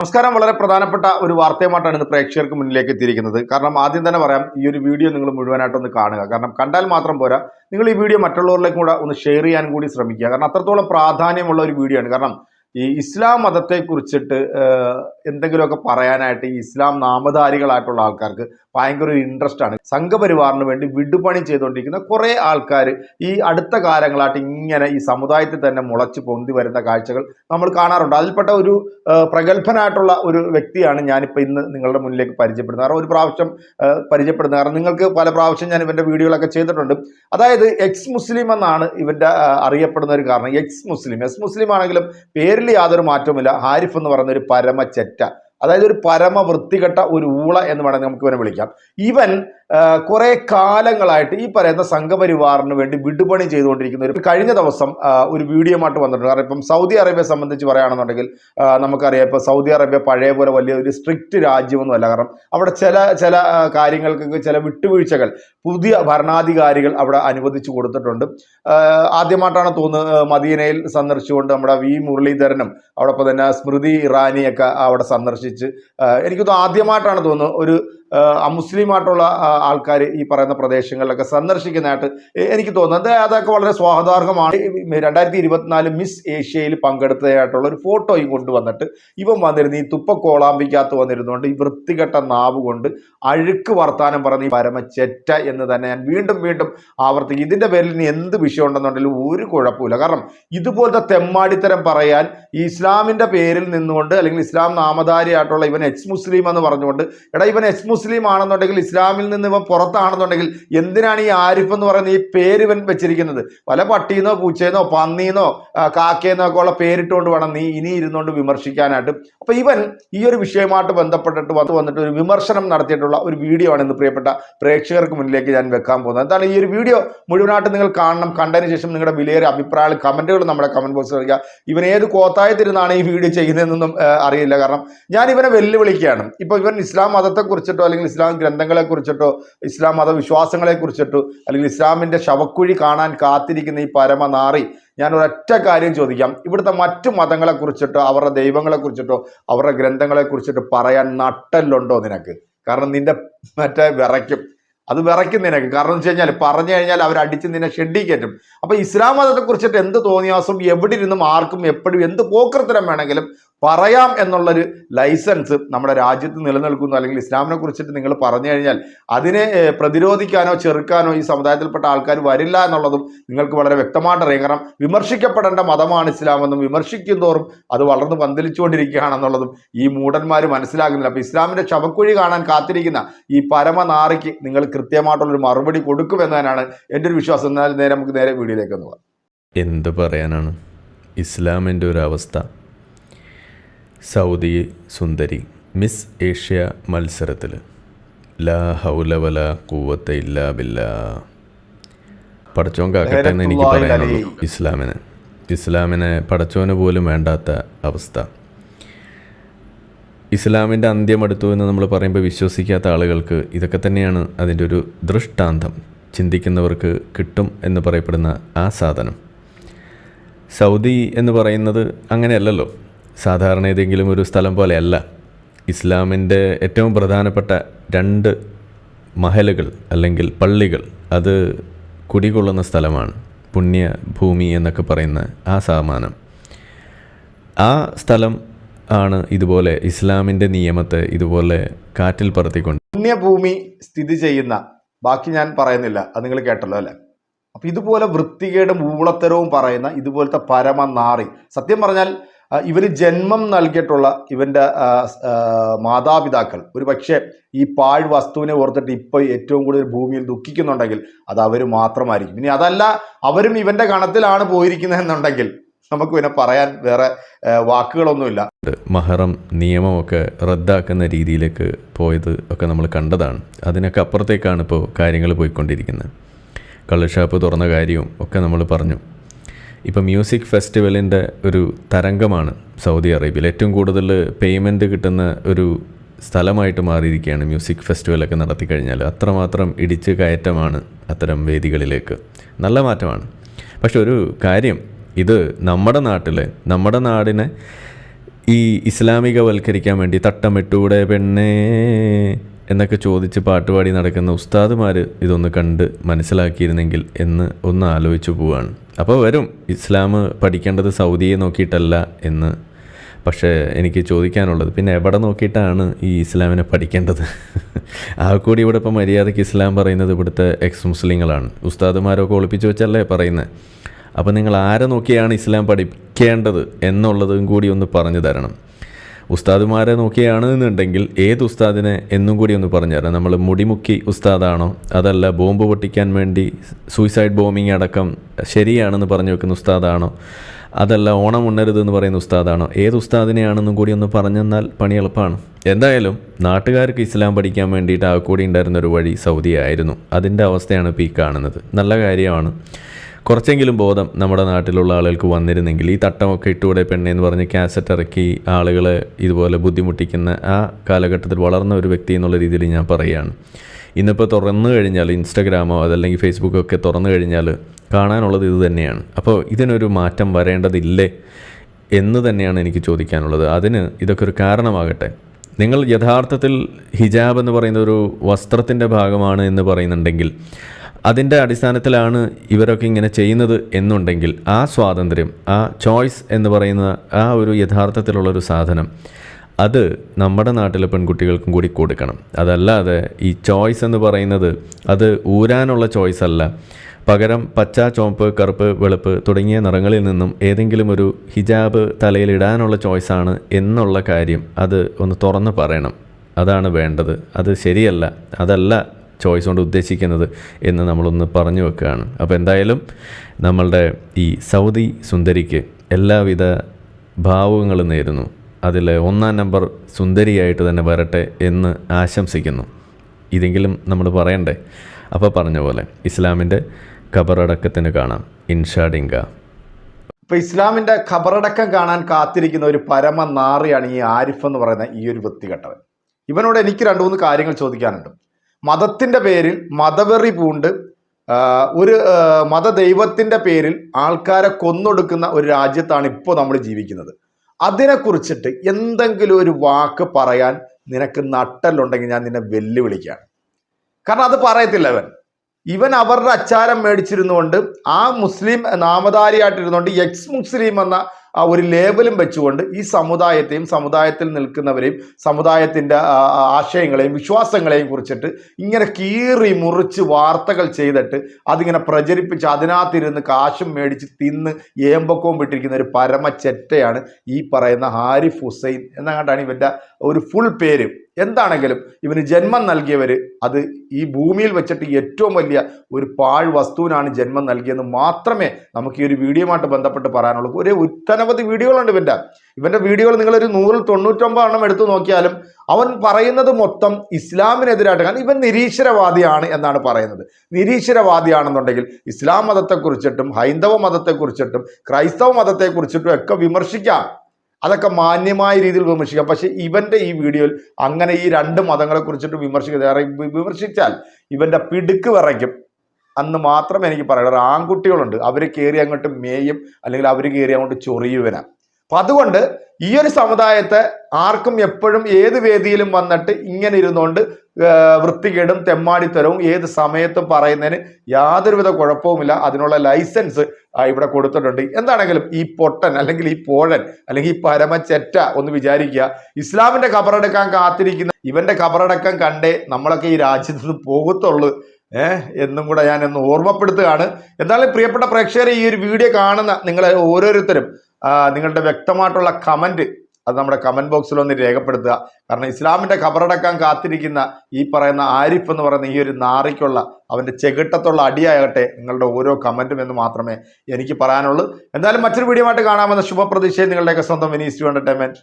നമസ്കാരം. വളരെ പ്രധാനപ്പെട്ട ഒരു വാർത്തയുമായിട്ടാണ് ഇന്ന് പ്രേക്ഷകർക്ക് മുന്നിലേക്ക് എത്തിയിരിക്കുന്നത്. കാരണം ആദ്യം തന്നെ പറയാം ഈ ഒരു വീഡിയോ നിങ്ങൾ മുഴുവനായിട്ടൊന്ന് കാണുക. കാരണം കണ്ടാൽ മാത്രം പോരാ നിങ്ങൾ ഈ വീഡിയോ മറ്റുള്ളവരിലേക്കും കൂടെ ഒന്ന് ഷെയർ ചെയ്യാൻ കൂടി ശ്രമിക്കുക. കാരണം അത്രത്തോളം പ്രാധാന്യമുള്ള ഒരു വീഡിയോ ആണ്. കാരണം ഈ ഇസ്ലാം മതത്തെ കുറിച്ചിട്ട് എന്തെങ്കിലുമൊക്കെ പറയാനായിട്ട് ഈ ഇസ്ലാം നാമധാരികളായിട്ടുള്ള ആൾക്കാർക്ക് ഭയങ്കര ഒരു ഇൻട്രസ്റ്റ് ആണ്. സംഘപരിവാറിന് വേണ്ടി വിടുപണി ചെയ്തുകൊണ്ടിരിക്കുന്ന കുറേ ആൾക്കാർ ഈ അടുത്ത കാലങ്ങളായിട്ട് ഇങ്ങനെ ഈ സമുദായത്തിൽ തന്നെ മുളച്ച് പൊന്തി വരുന്ന കാഴ്ചകൾ നമ്മൾ കാണാറുണ്ട്. അതിൽപ്പെട്ട ഒരു പ്രഗത്ഭനായിട്ടുള്ള ഒരു വ്യക്തിയാണ് ഞാനിപ്പോൾ ഇന്ന് നിങ്ങളുടെ മുന്നിലേക്ക് പരിചയപ്പെടുന്നത്. കാരണം ഒരു പ്രാവശ്യം പരിചയപ്പെടുന്നത്. കാരണം നിങ്ങൾക്ക് പല പ്രാവശ്യം ഞാൻ ഇവന്റെ വീഡിയോകളൊക്കെ ചെയ്തിട്ടുണ്ട്. അതായത് എക്സ് മുസ്ലിം എന്നാണ് ഇവന്റെ അറിയപ്പെടുന്ന ഒരു കാരണം. എക്സ് മുസ്ലിം എക്സ് മുസ്ലിം ആണെങ്കിലും പേരിൽ യാതൊരു മാറ്റവുമില്ല. ഹാരിഫ് എന്ന് പറയുന്ന ഒരു പരമ সেটটা അതായത് ഒരു പരമ വൃത്തികെട്ട ഒരു ഊള എന്ന് വേണമെങ്കിൽ നമുക്ക് ഇവനെ വിളിക്കാം. ഇവൻ കുറെ കാലങ്ങളായിട്ട് ഈ പറയുന്ന സംഘപരിവാറിന് വേണ്ടി വിടുപണി ചെയ്തുകൊണ്ടിരിക്കുന്ന ഒരു കഴിഞ്ഞ ദിവസം ഒരു വീഡിയോ ആയിട്ട് വന്നിട്ടുണ്ട്. കാരണം ഇപ്പം സൗദി അറേബ്യയെ സംബന്ധിച്ച് പറയുകയാണെന്നുണ്ടെങ്കിൽ നമുക്കറിയാം ഇപ്പോൾ സൗദി അറേബ്യ പഴയ പോലെ വലിയ ഒരു സ്ട്രിക്റ്റ് രാജ്യമൊന്നുമല്ല. കാരണം അവിടെ ചില ചില കാര്യങ്ങൾക്ക് ചില വിട്ടുവീഴ്ചകൾ പുതിയ ഭരണാധികാരികൾ അവിടെ അനുവദിച്ചു കൊടുത്തിട്ടുണ്ട്. ആദ്യമായിട്ടാണ് തോന്നുന്നത് മദീനയിൽ സന്ദർശിച്ചുകൊണ്ട് നമ്മുടെ വി മുരളീധരനും അവിടെ തന്നെ സ്മൃതി ഇറാനിയൊക്കെ അവിടെ സന്ദർശിച്ച്. എനിക്ക് തോന്നുന്നു ആദ്യമായിട്ടാണ് തോന്നുന്നത് ഒരു ആ, അമുസ്ലിമായിട്ടുള്ള ആൾക്കാർ ഈ പറയുന്ന പ്രദേശങ്ങളിലൊക്കെ സന്ദർശിക്കുന്നതായിട്ട് എനിക്ക് തോന്നുന്നത് അതൊക്കെ വളരെ സ്വാഗതാർഹമാണ്. രണ്ടായിരത്തി ഇരുപത്തിനാല് മിസ് ഏഷ്യയിൽ പങ്കെടുത്തതായിട്ടുള്ള ഒരു ഫോട്ടോയും കൊണ്ടുവന്നിട്ട് ഇവൻ വന്നിരുന്നു. ഈ തുപ്പക്കോളാമ്പിക്കകത്ത് വന്നിരുന്നുകൊണ്ട് ഈ വൃത്തികെട്ട നാവ് കൊണ്ട് അഴുക്ക് വർത്താനം പറഞ്ഞ് ഈ പരമച്ചെറ്റ എന്ന് തന്നെ ഞാൻ വീണ്ടും വീണ്ടും ആവർത്തിക്കും. ഇതിന്റെ പേരിൽ ഇനി എന്ത് വിഷയം ഉണ്ടെന്നുണ്ടെങ്കിലും ഒരു കുഴപ്പമില്ല. കാരണം ഇതുപോലത്തെ തെമ്മാടിത്തരം പറയാൻ ഈ ഇസ്ലാമിന്റെ പേരിൽ നിന്നുകൊണ്ട് അല്ലെങ്കിൽ ഇസ്ലാം നാമധാരിയായിട്ടുള്ള ഇവൻ എക്സ് മുസ്ലിം എന്ന് പറഞ്ഞുകൊണ്ട് എടാ ഇവൻ എക്സ് മുസ്ലിം ആണെന്നുണ്ടെങ്കിൽ ഇസ്ലാമിൽ നിന്ന് ഇവൻ പുറത്താണെന്നുണ്ടെങ്കിൽ എന്തിനാണ് ഈ ആരിഫ് എന്ന് പറയുന്ന ഈ പേര് ഇവൻ വെച്ചിരിക്കുന്നത്? പല പട്ടീന്നോ പൂച്ചേന്നോ പന്നീന്നോ കാക്കേന്നോ ഒക്കെ ഉള്ള പേരിട്ടുകൊണ്ട് വേണം നീ ഇനി ഇരുന്നുകൊണ്ട് വിമർശിക്കാനായിട്ട്. അപ്പൊ ഇവൻ ഈ ഒരു വിഷയമായിട്ട് ബന്ധപ്പെട്ടിട്ട് വന്ന് വന്നിട്ട് ഒരു വിമർശനം നടത്തിയിട്ടുള്ള ഒരു വീഡിയോ ആണ് ഇന്ന് പ്രിയപ്പെട്ട പ്രേക്ഷകർക്ക് മുന്നിലേക്ക് ഞാൻ വെക്കാൻ പോകുന്നത്. എന്താണ് ഈ ഒരു വീഡിയോ? മുഴുവനായിട്ട് നിങ്ങൾ കാണണം. കണ്ടതിന് ശേഷം നിങ്ങളുടെ വിലയേറെ അഭിപ്രായങ്ങൾ കമന്റുകൾ നമ്മുടെ കമന്റ് ബോക്സിൽ അറിയിക്കുക. ഇവൻ ഏത് കോത്തായത്തിരുന്നാണ് ഈ വീഡിയോ ചെയ്യുന്നതെന്നൊന്നും അറിയില്ല. കാരണം ഞാൻ ഇവനെ വെല്ലുവിളിക്കുകയാണ്. ഇപ്പൊ ഇവൻ ഇസ്ലാം മതത്തെ കുറിച്ചിട്ടോ അല്ലെങ്കിൽ ഇസ്ലാം ഗ്രന്ഥങ്ങളെ കുറിച്ചിട്ടോ ഇസ്ലാം മതവിശ്വാസങ്ങളെ കുറിച്ചിട്ടോ അല്ലെങ്കിൽ ഇസ്ലാമിന്റെ ശവക്കുഴി കാണാൻ കാത്തിരിക്കുന്ന ഈ പരമനാറി ഞാൻ ഒരൊറ്റ കാര്യം ചോദിക്കാം. ഇവിടുത്തെ മറ്റു മതങ്ങളെ കുറിച്ചിട്ടോ അവരുടെ ദൈവങ്ങളെ കുറിച്ചിട്ടോ അവരുടെ ഗ്രന്ഥങ്ങളെ കുറിച്ചിട്ടോ പറയാൻ നട്ടല്ലുണ്ടോ നിനക്ക്? കാരണം നിന്റെ മറ്റേ വിറയ്ക്കും അത് വിറയ്ക്കും നിനക്ക് കാരണം എന്ന് വെച്ച് കഴിഞ്ഞാൽ പറഞ്ഞു കഴിഞ്ഞാൽ അവർ അടിച്ച് നിന്നെ ഷെഡി കയറ്റും. അപ്പൊ ഇസ്ലാം മതത്തെ കുറിച്ചിട്ട് എന്ത് തോന്നിയാസം എവിടെ ഇരുന്നും ആർക്കും എപ്പോഴും എന്ത് പോക്കർത്തരം വേണമെങ്കിലും പറയാം എന്നുള്ളൊരു ലൈസൻസ് നമ്മുടെ രാജ്യത്ത് നിലനിൽക്കുന്നു. അല്ലെങ്കിൽ ഇസ്ലാമിനെ കുറിച്ചിട്ട് നിങ്ങൾ പറഞ്ഞു കഴിഞ്ഞാൽ അതിനെ പ്രതിരോധിക്കാനോ ചെറുക്കാനോ ഈ സമുദായത്തിൽപ്പെട്ട ആൾക്കാർ വരില്ല എന്നുള്ളതും നിങ്ങൾക്ക് വളരെ വ്യക്തമായിട്ട് അറിയാം. കാരണം വിമർശിക്കപ്പെടേണ്ട മതമാണ് ഇസ്ലാം എന്നും വിമർശിക്കും തോറും അത് വളർന്ന് പന്തലിച്ചുകൊണ്ടിരിക്കുകയാണെന്നുള്ളതും ഈ മൂടന്മാർ മനസ്സിലാക്കുന്നില്ല. അപ്പോൾ ഇസ്ലാമിന്റെ ശവക്കുഴി കാണാൻ കാത്തിരിക്കുന്ന ഈ പരമനാറിക്ക് നിങ്ങൾ കൃത്യമായിട്ടുള്ളൊരു മറുപടി കൊടുക്കും കൊടുക്കുമെന്നാണ് എന്റെ ഒരു വിശ്വാസം. എന്നാൽ നേരെ നമുക്ക് നേരെ വീഡിയോയിലേക്ക് ഒന്ന് പോകാം. എന്ത് പറയാനാണ്? ഇസ്ലാമിന്റെ ഒരു അവസ്ഥ. സൗദി സുന്ദരി മിസ് ഏഷ്യ മത്സരത്തിൽ ലാ ഹൗലവല കൂവത്ത ഇല്ലാ ബില്ല. പടച്ചോൻ കാക്കട്ടെ എന്ന് എനിക്ക് പറയാനുള്ളൂ ഇസ്ലാമിന്. ഇസ്ലാമിനെ പടച്ചോന് പോലും വേണ്ടാത്ത അവസ്ഥ. ഇസ്ലാമിന്റെ അന്ത്യം അടുത്തു എന്ന് നമ്മൾ പറയുമ്പോൾ വിശ്വസിക്കാത്ത ആളുകൾക്ക് ഇതൊക്കെ തന്നെയാണ് അതിന്റെ ഒരു ദൃഷ്ടാന്തം. ചിന്തിക്കുന്നവർക്ക് കിട്ടും എന്ന് പറയപ്പെടുന്ന ആ സാധനം. സൗദി എന്ന് പറയുന്നത് അങ്ങനെയല്ലല്ലോ. സാധാരണ ഏതെങ്കിലും ഒരു സ്ഥലം പോലെയല്ല. ഇസ്ലാമിന്റെ ഏറ്റവും പ്രധാനപ്പെട്ട രണ്ട് മഹലുകൾ അല്ലെങ്കിൽ പള്ളികൾ അത് കുടികൊള്ളുന്ന സ്ഥലമാണ്. പുണ്യ ഭൂമി എന്നൊക്കെ പറയുന്ന ആ സാമാനം. ആ സ്ഥലം ആണ് ഇതുപോലെ ഇസ്ലാമിന്റെ നിയമത്തെ ഇതുപോലെ കാറ്റിൽ പറത്തിക്കൊണ്ട് പുണ്യഭൂമി സ്ഥിതി ചെയ്യുന്ന ബാക്കി ഞാൻ പറയുന്നില്ല അത് നിങ്ങൾ കേട്ടല്ലോ അല്ലേ? അപ്പൊ ഇതുപോലെ വൃത്തികേടും ഊളത്തരവും പറയുന്ന ഇതുപോലത്തെ പരമനാറി. സത്യം പറഞ്ഞാൽ ഇവന് ജന്മം നൽകിയിട്ടുള്ള ഇവന്റെ മാതാപിതാക്കൾ ഒരു പക്ഷേ ഈ പാഴ് വസ്തുവിനെ ഓർത്തിട്ട് ഇപ്പൊ ഏറ്റവും കൂടുതൽ ഭൂമിയിൽ ദുഃഖിക്കുന്നുണ്ടെങ്കിൽ അത് അവർ മാത്രമായിരിക്കും. ഇനി അതല്ല അവരും ഇവന്റെ കണത്തിലാണ് പോയിരിക്കുന്നതെന്നുണ്ടെങ്കിൽ നമുക്ക് പിന്നെ പറയാൻ വേറെ വാക്കുകളൊന്നുമില്ല. മഹറം നിയമമൊക്കെ റദ്ദാക്കുന്ന രീതിയിലേക്ക് പോയത് ഒക്കെ നമ്മൾ കണ്ടതാണ്. അതിനൊക്കെ അപ്പുറത്തേക്കാണ് ഇപ്പോൾ കാര്യങ്ങൾ പോയിക്കൊണ്ടിരിക്കുന്നത്. കള്ളുഷാപ്പ് തുറന്ന കാര്യവും ഒക്കെ നമ്മൾ പറഞ്ഞു. ഇപ്പോൾ മ്യൂസിക് ഫെസ്റ്റിവലിന്റെ ഒരു തരംഗമാണ് സൗദി അറേബ്യയിൽ. ഏറ്റവും കൂടുതൽ പേയ്മെന്റ് കിട്ടുന്ന ഒരു സ്ഥലമായിട്ട് മാറിയിരിക്കുകയാണ് മ്യൂസിക് ഫെസ്റ്റിവലൊക്കെ നടത്തി കഴിഞ്ഞാൽ. അത്രമാത്രം ഇടിച്ച് കയറ്റമാണ് അത്തരം വേദികളിലേക്ക്. നല്ല മാറ്റമാണ്. പക്ഷെ ഒരു കാര്യം ഇത് നമ്മുടെ നാട്ടിലെ നമ്മുടെ നാടിനെ ഈ ഇസ്ലാമികവൽക്കരിക്കാൻ വേണ്ടി തട്ടമിട്ടൂടെ പെണ്ണേ എന്നൊക്കെ ചോദിച്ച് പാട്ടുപാടി നടക്കുന്ന ഉസ്താദുമാർ ഇതൊന്ന് കണ്ട് മനസ്സിലാക്കിയിരുന്നെങ്കിൽ എന്ന് ഒന്ന് ആലോചിച്ചു പോവാണ്. അപ്പോൾ വരും ഇസ്ലാം പഠിക്കേണ്ടത് സൗദിയെ നോക്കിയിട്ടല്ല എന്ന്. പക്ഷേ എനിക്ക് ചോദിക്കാനുള്ളത് പിന്നെ എവിടെ നോക്കിയിട്ടാണ് ഈ ഇസ്ലാമിനെ പഠിക്കേണ്ടത്? ആ കൂടി ഇവിടെ ഇപ്പോൾ മര്യാദയ്ക്ക് ഇസ്ലാം പറയുന്നത് ഇവിടുത്തെ എക്സ് മുസ്ലിങ്ങളാണ് ഉസ്താദുമാരൊക്കെ ഒളിപ്പിച്ച് വെച്ചല്ലേ പറയുന്നത് അപ്പോൾ നിങ്ങൾ ആരെ നോക്കിയാണ് ഇസ്ലാം പഠിക്കേണ്ടത് എന്നുള്ളതും കൂടി ഒന്ന് പറഞ്ഞു തരണം. ഉസ്താദുമാരെ നോക്കിയാണ് എന്നുണ്ടെങ്കിൽ ഏത് ഉസ്താദിനെ എന്നും കൂടി ഒന്ന് പറഞ്ഞു തരാം നമ്മൾ മുടിമുക്കി ഉസ്താദാണോ? അതല്ല ബോംബ് പൊട്ടിക്കാൻ വേണ്ടി സൂയിസൈഡ് ബോംബിങ് അടക്കം ശരിയാണെന്ന് പറഞ്ഞു വെക്കുന്ന ഉസ്താദാണോ? അതല്ല ഓണം ഉണ്ണരുത് എന്ന് പറയുന്ന ഉസ്താദാണോ? ഏത് ഉസ്താദിനെയാണെന്നും കൂടി ഒന്ന് പറഞ്ഞു തന്നാൽ പണി എളുപ്പമാണ്. എന്തായാലും നാട്ടുകാർക്ക് ഇസ്ലാം പഠിക്കാൻ വേണ്ടിയിട്ട് ആ കൂടി ഉണ്ടായിരുന്ന ഒരു വഴി സൗദി ആയിരുന്നു. അതിന്റെ അവസ്ഥയാണ് ഇപ്പോൾ ഈ കാണുന്നത്. നല്ല കാര്യമാണ്. കുറച്ചെങ്കിലും ബോധം നമ്മുടെ നാട്ടിലുള്ള ആളുകൾക്ക് വന്നിരുന്നെങ്കിൽ ഈ തട്ടമൊക്കെ ഇട്ടുകൂടെ പെണ്ണെന്ന് പറഞ്ഞ് കാസറ്റ് ഇറക്കി ആളുകളെ ഇതുപോലെ ബുദ്ധിമുട്ടിക്കുന്ന ആ കാലഘട്ടത്തിൽ വളർന്ന ഒരു വ്യക്തി എന്നുള്ള രീതിയിൽ ഞാൻ പറയുകയാണ്. ഇന്നിപ്പോൾ തുറന്നു കഴിഞ്ഞാൽ ഇൻസ്റ്റഗ്രാമോ അതല്ലെങ്കിൽ ഫേസ്ബുക്കോ ഒക്കെ തുറന്നു കഴിഞ്ഞാൽ കാണാനുള്ളത് ഇത് തന്നെയാണ്. അപ്പോൾ ഇതിനൊരു മാറ്റം വരേണ്ടതില്ലേ എന്ന് തന്നെയാണ് എനിക്ക് ചോദിക്കാനുള്ളത്. അതിന് ഇതൊക്കെ ഒരു കാരണമാകട്ടെ. നിങ്ങൾ യഥാർത്ഥത്തിൽ ഹിജാബ് എന്ന് പറയുന്ന ഒരു വസ്ത്രത്തിന്റെ ഭാഗമാണ് എന്ന് പറയുന്നുണ്ടെങ്കിൽ അതിന്റെ അടിസ്ഥാനത്തിലാണ് ഇവരൊക്കെ ഇങ്ങനെ ചെയ്യുന്നത് എന്നുണ്ടെങ്കിൽ ആ സ്വാതന്ത്ര്യം ആ ചോയ്സ് എന്ന് പറയുന്ന ആ ഒരു യഥാർത്ഥത്തിലുള്ളൊരു സാധനം അത് നമ്മുടെ നാട്ടിലെ പെൺകുട്ടികൾക്കും കൂടി കൊടുക്കണം. അതല്ലാതെ ഈ ചോയ്സ് എന്ന് പറയുന്നത് അത് ഊരാനുള്ള ചോയ്സ് അല്ല. പകരം പച്ച ചുവപ്പ് കറുപ്പ് വെളുപ്പ് തുടങ്ങിയ നിറങ്ങളിൽ നിന്നും ഏതെങ്കിലും ഒരു ഹിജാബ് തലയിലിടാനുള്ള ചോയ്സാണ് എന്നുള്ള കാര്യം അത് ഒന്ന് തുറന്ന് പറയണം. അതാണ് വേണ്ടത്. അത് ശരിയല്ല. അതല്ല ചോയ്സ് കൊണ്ട് ഉദ്ദേശിക്കുന്നത് എന്ന് നമ്മളൊന്ന് പറഞ്ഞു വെക്കുകയാണ്. അപ്പോൾ എന്തായാലും നമ്മളുടെ ഈ സൗദി സുന്ദരിക്ക് എല്ലാവിധ ഭാവുകങ്ങളും നേരുന്നു. അതിൽ ഒന്നാം നമ്പർ സുന്ദരിയായിട്ട് തന്നെ വരട്ടെ എന്ന് ആശംസിക്കുന്നു. ഇതെങ്കിലും നമ്മൾ പറയണ്ടേ? അപ്പോൾ പറഞ്ഞ പോലെ ഇസ്ലാമിന്റെ ഖബറടക്കത്തിന് കാണാം. ഇൻഷാഡിങ്ക ഇപ്പോൾ ഇസ്ലാമിന്റെ ഖബറടക്കം കാണാൻ കാത്തിരിക്കുന്ന ഒരു പരമ നാറിയാണ് ഈ ആരിഫ് എന്ന് പറയുന്ന ഈ ഒരു വൃത്തികെട്ടവൻ ഇവനോട് എനിക്ക് രണ്ട് മൂന്ന് കാര്യങ്ങൾ ചോദിക്കാനുണ്ട്. മതത്തിന്റെ പേരിൽ മതവെറി പൂണ്ട് ഒരു മതദൈവത്തിന്റെ പേരിൽ ആൾക്കാരെ കൊന്നൊടുക്കുന്ന ഒരു രാജ്യത്താണ് ഇപ്പോൾ നമ്മൾ ജീവിക്കുന്നത്. അതിനെക്കുറിച്ചിട്ട് എന്തെങ്കിലും ഒരു വാക്ക് പറയാൻ നിനക്ക് നട്ടലുണ്ടെങ്കിൽ ഞാൻ നിന്നെ വെല്ലുവിളിക്കുകയാണ്. കാരണം അത് പറയത്തില്ല അവൻ. ഇവൻ അവരുടെ അച്ചാരം മേടിച്ചിരുന്നുകൊണ്ട് ആ മുസ്ലിം നാമധാരിയായിട്ടിരുന്നുകൊണ്ട് എക്സ് മുസ്ലിം എന്ന ഒരു ലേബലും വെച്ചുകൊണ്ട് ഈ സമുദായത്തെയും സമുദായത്തിൽ നിൽക്കുന്നവരെയും സമുദായത്തിന്റെ ആശയങ്ങളെയും വിശ്വാസങ്ങളെയും കുറിച്ചിട്ട് ഇങ്ങനെ കീറി മുറിച്ച് വാർത്തകൾ ചെയ്തിട്ട് അതിങ്ങനെ പ്രചരിപ്പിച്ച് അതിനകത്തിരുന്ന് കാശും മേടിച്ച് തിന്ന് ഏമ്പക്കവും വിട്ടിരിക്കുന്ന ഒരു പരമ ചെറ്റയാണ് ഈ പറയുന്ന ഹാരിഫ് ഹുസൈൻ. എന്നങ്ങാണ്ടാണ് ഇവന്റെ ഒരു ഫുൾ പേര്. എന്താണെങ്കിലും ഇവന് ജന്മം നൽകിയവർ അത് ഈ ഭൂമിയിൽ വെച്ചിട്ട് ഏറ്റവും വലിയ ഒരു പാഴ് വസ്തുവിനാണ് ജന്മം നൽകിയെന്ന് മാത്രമേ നമുക്ക് ഈ ഒരു വീഡിയോയുമായിട്ട് ബന്ധപ്പെട്ട് പറയാനുള്ളൂ. ഒരേ ഒട്ടനവധി വീഡിയോകളുണ്ട് ഇവന്റെ ഇവന്റെ വീഡിയോകൾ നിങ്ങളൊരു നൂറിൽ തൊണ്ണൂറ്റൊമ്പത് എണ്ണം എടുത്തു നോക്കിയാലും അവൻ പറയുന്നത് മൊത്തം ഇസ്ലാമിനെതിരായിട്ട് കാരണം ഇവൻ നിരീശ്വരവാദിയാണ് എന്നാണ് പറയുന്നത്. നിരീശ്വരവാദിയാണെന്നുണ്ടെങ്കിൽ ഇസ്ലാം മതത്തെക്കുറിച്ചിട്ടും ഹൈന്ദവ മതത്തെക്കുറിച്ചിട്ടും ക്രൈസ്തവ മതത്തെക്കുറിച്ചിട്ടും ഒക്കെ വിമർശിക്കാം. അതൊക്കെ മാന്യമായ രീതിയിൽ വിമർശിക്കാം. പക്ഷെ ഇവന്റെ ഈ വീഡിയോയിൽ അങ്ങനെ ഈ രണ്ട് മതങ്ങളെ കുറിച്ചിട്ട് വിമർശിക്കുക വിമർശിച്ചാൽ ഇവന്റെ പിടുക്ക് വിറയ്ക്കും. അന്ന് മാത്രം എനിക്ക് പറയുള്ളൂ ആൺകുട്ടികളുണ്ട്. അവർ കയറി അങ്ങോട്ട് മേയും അല്ലെങ്കിൽ അവർ കയറി അങ്ങോട്ട് ചൊറിയുവനാ. അപ്പൊ അതുകൊണ്ട് ഈ ഒരു സമുദായത്തെ ആർക്കും എപ്പോഴും ഏത് വേദിയിലും വന്നിട്ട് ഇങ്ങനെ ഇരുന്നുകൊണ്ട് വൃത്തികേടും തെമ്മാടിത്തരവും ഏത് സമയത്തും പറയുന്നതിന് യാതൊരുവിധ കുഴപ്പവുമില്ല. അതിനുള്ള ലൈസൻസ് ഇവിടെ കൊടുത്തിട്ടുണ്ട്. എന്താണെങ്കിലും ഈ പൊട്ടൻ അല്ലെങ്കിൽ ഈ പോഴൻ അല്ലെങ്കിൽ ഈ പരമച്ചെറ്റ ഒന്ന് വിചാരിക്കുക. ഇസ്ലാമിന്റെ ഖബറടക്കാൻ കാത്തിരിക്കുന്ന ഇവന്റെ ഖബറടക്കം കണ്ടേ നമ്മളൊക്കെ ഈ രാജ്യത്ത് നിന്ന് പോകത്തുള്ളൂ. ഏഹ് എന്നും കൂടെ ഞാൻ ഒന്ന് ഓർമ്മപ്പെടുത്തുകയാണ്. എന്തായാലും പ്രിയപ്പെട്ട പ്രേക്ഷകരെ ഈ ഒരു വീഡിയോ കാണുന്ന നിങ്ങളെ ഓരോരുത്തരും നിങ്ങളുടെ വ്യക്തമായിട്ടുള്ള കമന്റ് അത് നമ്മുടെ കമന്റ് ബോക്സിൽ ഒന്ന് രേഖപ്പെടുത്തുക. കാരണം ഇസ്ലാമിന്റെ ഖബറടക്കാൻ കാത്തിരിക്കുന്ന ഈ പറയുന്ന ആരിഫ് എന്ന് പറയുന്ന ഈ ഒരു നാറിക്കുള്ള അവന്റെ ചെകിട്ടത്തുള്ള അടിയാകട്ടെ നിങ്ങളുടെ ഓരോ കമന്റും എന്ന് മാത്രമേ എനിക്ക് പറയാനുള്ളൂ. എന്തായാലും മറ്റൊരു വീഡിയോ ആയിട്ട് കാണാമെന്ന ശുഭപ്രതീക്ഷയിൽ നിങ്ങളുടെയൊക്കെ സ്വന്തം വിനീസ് ടു എന്റർടൈൻമെന്റ്